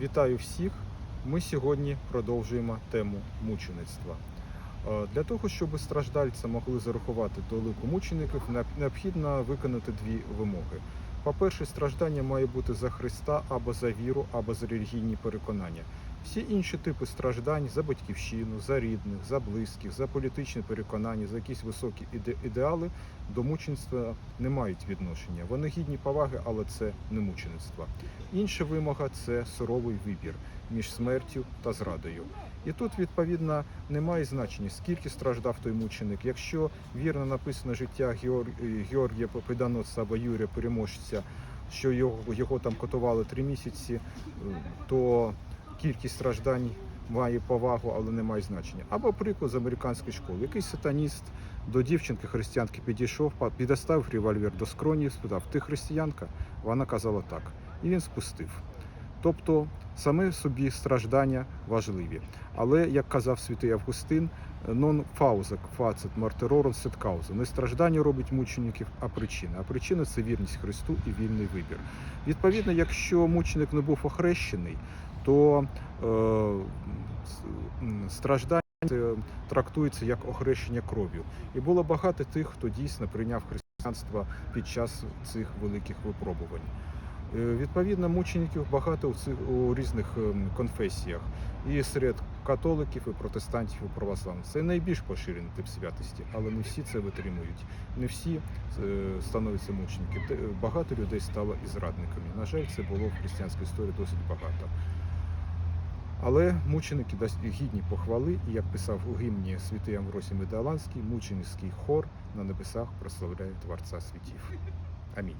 Вітаю всіх! Ми сьогодні продовжуємо тему мучеництва. Е, Для того, щоб страждальці могли зарахувати до лику мучеників, необхідно виконати дві вимоги. По-перше, страждання має бути за Христа або за віру, або за релігійні переконання. Всі інші типи страждань за батьківщину, за рідних, за близьких, за політичні переконання, за якісь високі іде- ідеали до мучеництва не мають відношення. Вони гідні поваги, але це не мучеництво. Інша вимога це суровий вибір між смертю та зрадою. І тут, відповідно, немає значення, скільки страждав той мученик. Якщо вірно написано життя Геор- Георгія Победоносця або Юрія Переможця, що його, його там котували три місяці, е, то кількість страждань має повагу, але не має значення. Або приклад з американської школи. Якийсь сатаніст до дівчинки християнки підійшов, підоставив револьвер до скроні спитав: Ти християнка? Вона казала так. І він спустив. Тобто саме собі страждання важливі. Але, як казав святий Августин, non fausa facet martyrorum sed causa. Не страждання робить мучеників, а причина. А причина це вірність Христу і вільний вибір. Відповідно, якщо мученик не був охрещений, то е, страждання трактується як охрещення кров'ю. І було багато тих, хто дійсно прийняв християнство під час цих великих випробувань. Е, Відповідно, мучеників багато у цих у різних конфесіях, і серед католиків, і протестантів, і православних. Це найбільш поширений тип святості, але не всі це витримують. Не всі е, становляться мученики. Багато людей стало і зрадниками. На жаль, це було в християнській історії досить багато. Але мученики дасть гідні похвали, і як писав у гімні святий Амвросій Медаланський, мученицький хор на небесах прославляє Творця світів. Амінь.